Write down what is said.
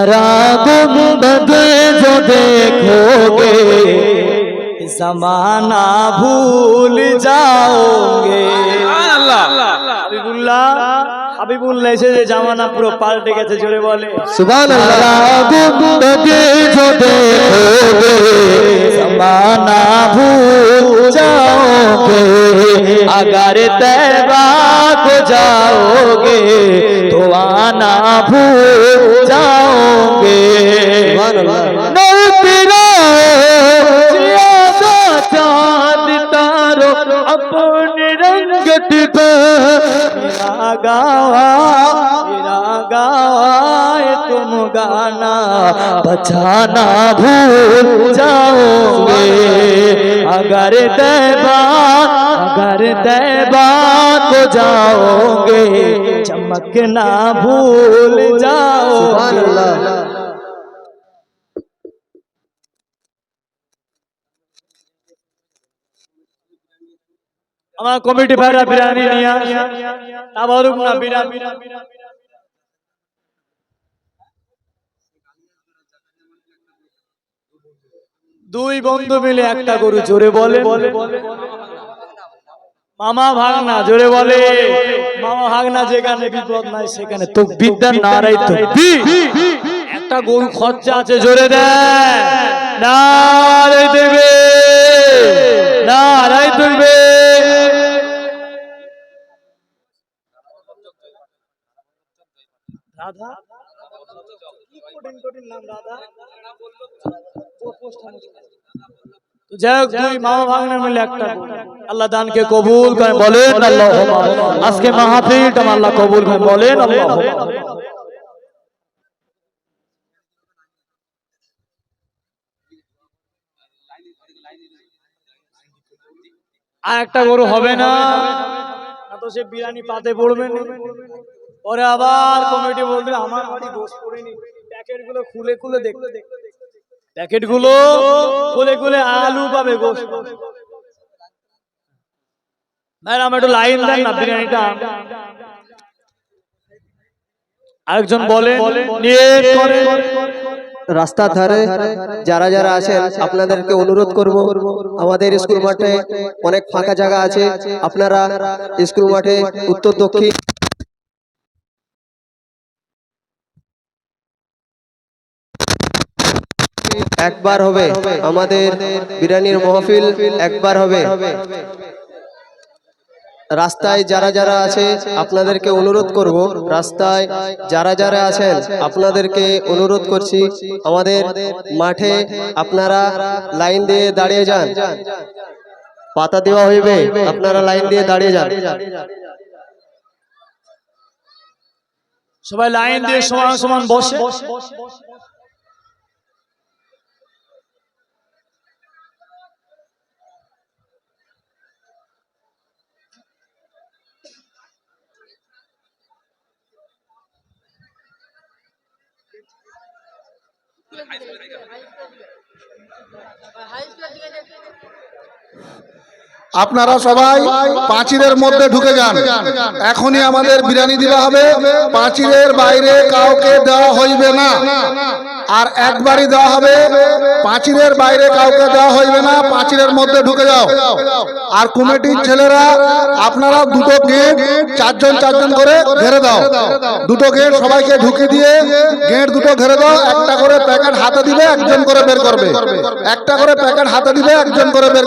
जरा गुम्बद जो देखोगे जमाना भूल जाओगे হাবিবুল্লাহ হাবিবুল্লাহ এসে যে জামানা পুরো পাল্টে গেছে জোরে বলে सुभान अल्लाह गुम्बद जो देखोगे जमाना भूल जाओगे अगर तैबा को संगत को मेरा गावा मेरा तुम गाना बचाना भूल जाओगे। अगर दैबा अगर दैबा तो जाओगे चमकना भूल जाओ अल्लाह। আমার কমিটি ভাইরা বিরিয়ানি নিয়ে তাবারুক না বিরিয়ানি দুই বন্ধু মিলে একটা গরু জোরে বলে। মামা ভাগনা জোরে বলে। মামা ভাগনা যেখানে বিপদ নাই, সেখানে তো বিদ্যার নারাই তো। একটা গরু খরচা আছে, জোরে দেয় নারাই দেবে। নারাই তুলবে রাধা। একটা আর একটা গরু হবে না। তো সে বিরিয়ানি পাতে পড়বে। পরে আবার কমিটি বলবে আমার বাড়ি গোস পড়েনি। প্যাকেটগুলো খুলে খুলে দেখতে প্যাকেটগুলো খুলে খুলে আলু পাবে গোস ম্যাডাম একটু লাইন দেন না বিরিয়ানিটা। আরেকজন বলে রাস্তার ধারে যারা যারা আছেন আপনাদেরকে অনুরোধ করব আমাদের স্কুল মাঠে অনেক ফাঁকা জায়গা আছে। আপনারা স্কুল মাঠে উত্তর দক্ষিণ একবার হবে। আমাদের বিরিয়ানির মহফিল একবার হবে। রাস্তায় যারা যারা আছে, আপনাদেরকে অনুরোধ করব। রাস্তায় যারা যারা আছেন, আপনাদেরকে অনুরোধ করছি, আমাদের মাঠে আপনারা লাইন দিয়ে দাঁড়িয়ে যান। পাতা দেওয়া হইবে, আপনারা লাইন দিয়ে দাঁড়িয়ে যান। সবাই লাইন দিয়ে সমান সমান বসে। আপনারা সবাই পাঁচিরের মধ্যে ঢুকে যান। এখনই আমাদের বিরিয়ানি দেওয়া হবে। পাঁচিরের বাইরে কাউকে দেওয়া হইবে না। আর একবারই দেওয়া হবে। পাঁচিলের বাইরে কাউকে দেওয়া হইবে না, পাঁচিলের মধ্যে ঢুকে যাও। আর কমিটির ছেলেরা, আপনারা দুটো গেট, চারজন চারজন করে ঘেরে দাও। দুটো গেট সবাইকে ঢুকে দিয়ে, গেট দুটো ঘেরে দাও। একটা করে প্যাকেট হাতে দিবে, একজন করে বের করবে। একটা করে প্যাকেট হাতে দিবে, একজন করে বের